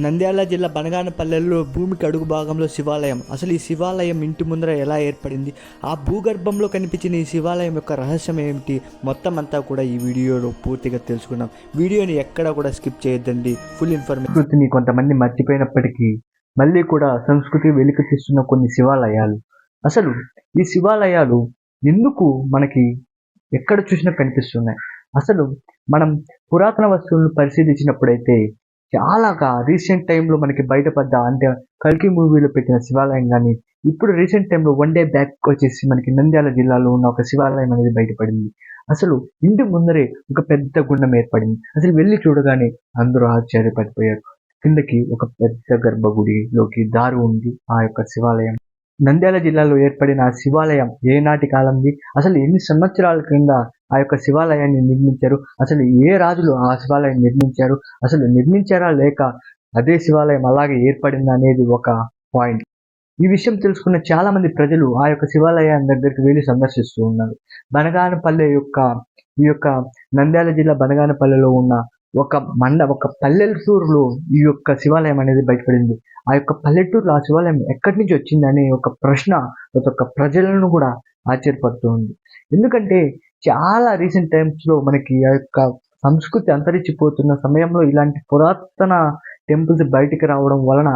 నంద్యాల జిల్లా బనగానపల్లెల్లో భూమికి అడుగు భాగంలో శివాలయం. అసలు ఈ శివాలయం ఇంటి ముందర ఎలా ఏర్పడింది? ఆ భూగర్భంలో కనిపించిన ఈ శివాలయం యొక్క రహస్యం ఏమిటి? మొత్తం అంతా కూడా ఈ వీడియోలో పూర్తిగా తెలుసుకున్నాం వీడియోని ఎక్కడ కూడా స్కిప్ చేయొద్దండి. ఫుల్ ఇన్ఫర్మేషన్ సంస్కృతిని కొంతమంది మర్చిపోయినప్పటికీ మళ్ళీ కూడా సంస్కృతి వెలుగు తీస్తున్న కొన్ని శివాలయాలు. అసలు ఈ శివాలయాలు ఎందుకు మనకి ఎక్కడ చూసినా కనిపిస్తున్నాయి? అసలు మనం పురాతన వస్తువులను పరిశీలించినప్పుడైతే చాలాగా రీసెంట్ టైంలో మనకి బయటపడ్డ అంటే కల్కి మూవీలో పెట్టిన శివాలయం కానీ ఇప్పుడు రీసెంట్ టైంలో వన్ డే బ్యాక్ వచ్చేసి మనకి నంద్యాల జిల్లాలో ఉన్న ఒక శివాలయం అనేది బయటపడింది. అసలు ఇంటి ముందరే ఒక పెద్ద గుండం ఏర్పడింది. అసలు వెళ్ళి చూడగానే అందరూ ఆశ్చర్యపడిపోయారు. కిందకి ఒక పెద్ద గర్భగుడిలోకి దారి ఉంది ఆ యొక్క శివాలయం. నంద్యాల జిల్లాలో ఏర్పడిన ఆ శివాలయం ఏనాటి కాలంది? అసలు ఎన్ని సంవత్సరాల క్రింద ఆ యొక్క శివాలయాన్ని నిర్మించారు. అసలు ఏ రాజులు ఆ శివాలయం నిర్మించారు? అసలు నిర్మించారా లేక అదే శివాలయం అలాగే ఏర్పడిందా అనేది ఒక పాయింట్. ఈ విషయం తెలుసుకున్న చాలా మంది ప్రజలు ఆ యొక్క శివాలయం దగ్గరికి వెళ్ళి సందర్శిస్తూ ఉన్నారు. బనగానపల్లె యొక్క ఈ యొక్క నంద్యాల జిల్లా బనగానపల్లెలో ఉన్న ఒక మండ ఒక పల్లెటూరులో ఈ యొక్క శివాలయం అనేది బయటపడింది. ఆ యొక్క పల్లెటూరులో ఆ శివాలయం ఎక్కడి నుంచి వచ్చిందనే ఒక ప్రశ్న ప్రతి ఒక్క ప్రజలను కూడా ఆశ్చర్యపడుతుంది ఎందుకంటే చాలా రీసెంట్ టైమ్స్లో మనకి ఆ యొక్క సంస్కృతి అంతరించిపోతున్న సమయంలో ఇలాంటి పురాతన టెంపుల్స్ బయటికి రావడం వలన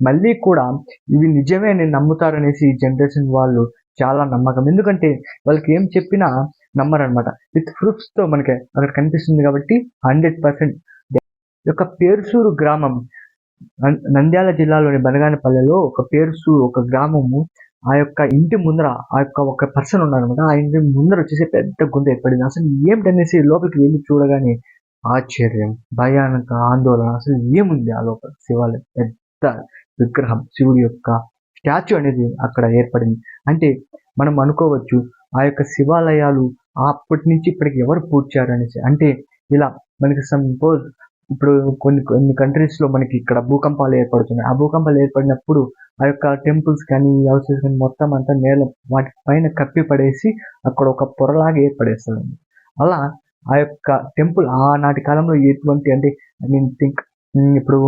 మళ్ళీ కూడా ఇవి నిజమే నేను నమ్ముతారనేసి ఈ జనరేషన్ వాళ్ళు చాలా నమ్మకం. ఎందుకంటే వాళ్ళకి ఏం చెప్పినా నమ్మరనమాట విత్ ప్రూఫ్స్తో మనకి అక్కడ కనిపిస్తుంది కాబట్టి హండ్రెడ్ పర్సెంట్ యొక్క పేరుసూరు గ్రామం నంద్యాల జిల్లాలోని బనగానపల్లెలో ఒక పేరుసూరు ఒక గ్రామము ఆ యొక్క ఇంటి ముందర ఆ యొక్క ఒక పర్సన్ ఉన్నారనమాట ఆ ఇంటి ముందర వచ్చేసి పెద్ద గుంత ఏర్పడింది. అసలు ఏమిటనేసి లోపలికి వెళ్ళి చూడగానే ఆశ్చర్యం భయానక ఆందోళన. అసలు ఏముంది ఆ లోపల? శివాలయం పెద్ద విగ్రహం శివుడి యొక్క స్టాచ్యూ అనేది అక్కడ ఏర్పడింది. అంటే మనం అనుకోవచ్చు ఆ యొక్క శివాలయాలు అప్పటి నుంచి ఇప్పటికి ఎవరు పూడ్చారు అనేసి. అంటే ఇలా మనకి సపోజ్ ఇప్పుడు కొన్ని కొన్ని కంట్రీస్లో మనకి ఇక్కడ భూకంపాలు ఏర్పడుతున్నాయి. ఆ భూకంపాలు ఏర్పడినప్పుడు ఆ యొక్క టెంపుల్స్ కానీ హౌసెస్ కానీ మొత్తం అంతా నేల వాటి పైన కప్పి పడేసి అక్కడ ఒక పొరలాగా ఏర్పడేస్తుంది అలా ఆ యొక్క టెంపుల్ ఆనాటి కాలంలో ఎటువంటి అంటే ఐ మీన్ థింక్ ఇప్పుడు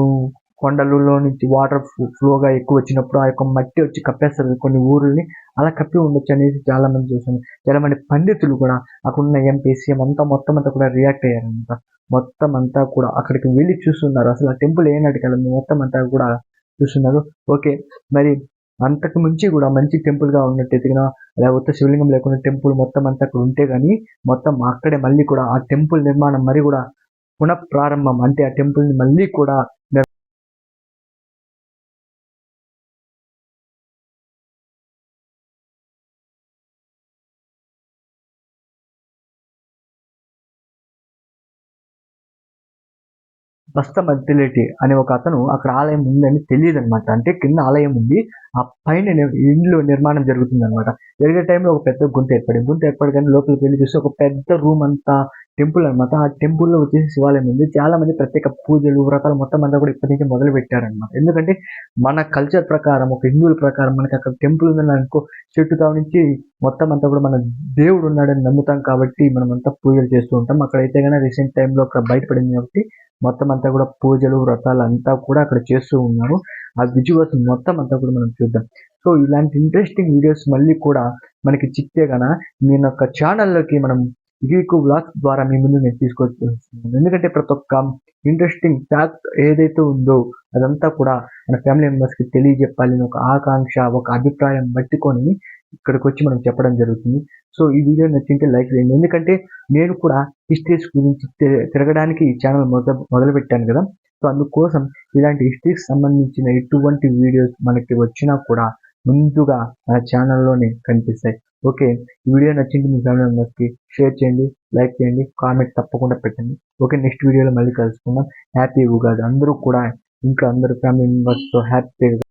కొండలలో నుంచి వాటర్ ఫ్లోగా ఎక్కువ వచ్చినప్పుడు ఆ యొక్క మట్టి వచ్చి కప్పేస్తారు కొన్ని ఊర్లని అలా కప్పి ఉండొచ్చు అనేది చాలా మంది చూసాను చాలా మంది పండితులు కూడా అక్కడ ఉన్న ఎంపీ సీఎం అంతా మొత్తం అంతా కూడా రియాక్ట్ అయ్యారంట. మొత్తం అంతా కూడా అక్కడికి వెళ్ళి చూస్తున్నారు. అసలు ఆ టెంపుల్ ఏనాటి కాలం మొత్తం అంతా కూడా చూస్తున్నారు. ఓకే మరి అంతకు మించి కూడా మంచి టెంపుల్గా ఉన్నట్టు ఎదిగినా లేకపోతే శివలింగం లేకుండా టెంపుల్ మొత్తం అంతా అక్కడ ఉంటే కానీ మొత్తం అక్కడే మళ్ళీ కూడా ఆ టెంపుల్ నిర్మాణం మరి కూడా పునఃప్రారంభం అంటే ఆ టెంపుల్ని మళ్ళీ కూడా బస్తమర్టిలిటీ అనే ఒక అతను అక్కడ ఆలయం ఉందని తెలియదు అనమాట అంటే కింద ఆలయం ఉంది. ఆ పైన ని- ఇండ్లు నిర్మాణం జరుగుతుంది అనమాట జరిగే టైంలో ఒక పెద్ద గుంత ఏర్పడింది. గుంత ఏర్పడగానే లోపలికి వెళ్ళి చూస్తే ఒక పెద్ద రూమ్ అంతా టెంపుల్ అనమాట ఆ టెంపుల్లో వచ్చేసి శివాలయం ఉంది. చాలా మంది ప్రత్యేక పూజలు వ్రతాలు మొత్తం అంతా కూడా ఇప్పటి నుంచి మొదలు పెట్టారనమాట ఎందుకంటే మన కల్చర్ ప్రకారం ఒక హిందువుల ప్రకారం మనకి అక్కడ టెంపుల్ ఉందని అనుకో చెట్టు తావు నుంచి మొత్తం అంతా కూడా మన దేవుడు ఉన్నాడని నమ్ముతాం కాబట్టి మనం అంతా పూజలు చేస్తూ ఉంటాం. అక్కడైతే కానీ రీసెంట్ టైంలో అక్కడ బయటపడింది కాబట్టి మొత్తం అంతా కూడా పూజలు వ్రతాలు అంతా కూడా అక్కడ చేస్తూ ఉన్నారు ఆ విజువల్స్ మొత్తం అంతా కూడా మనం చూద్దాం. సో ఇలాంటి ఇంట్రెస్టింగ్ వీడియోస్ మళ్ళీ కూడా మనకి చిక్తే గన మీ యొక్క ఛానల్లోకి మనం గీకు బ్లాగ్స్ ద్వారా మీ ముందు నేను తీసుకొచ్చి ఎందుకంటే ప్రతి ఒక్క ఇంట్రెస్టింగ్ ఫ్యాక్ట్ ఏదైతే ఉందో అదంతా కూడా మన ఫ్యామిలీ మెంబర్స్కి తెలియజెప్పాలని ఒక ఆకాంక్ష ఒక అభిప్రాయం పట్టుకొని ఇక్కడికి వచ్చి మనం చెప్పడం జరుగుతుంది. సో ఈ వీడియో నచ్చింటే లైక్ చేయండి. ఎందుకంటే నేను కూడా హిస్టరీస్ గురించి తి- తిరగడానికి ఈ ఛానల్ మొదలు మొదలుపెట్టాను కదా. సో అందుకోసం ఇలాంటి హిస్టరీకి సంబంధించిన ఎటువంటి వీడియోస్ మనకి వచ్చినా కూడా ముందుగా మన ఛానల్లోనే కనిపిస్తాయి. ఓకే? ఈ వీడియో నచ్చింది మీ ఫ్యామిలీ మెంబర్స్కి షేర్ చేయండి లైక్ చేయండి కామెంట్ తప్పకుండా పెట్టండి. ఓకే? నెక్స్ట్ వీడియోలో మళ్ళీ కలుసుకుందాం. హ్యాపీ ఉగాది. అందరూ కూడా ఇంట్లో అందరూ ఫ్యామిలీ మెంబర్స్తో హ్యాపీగా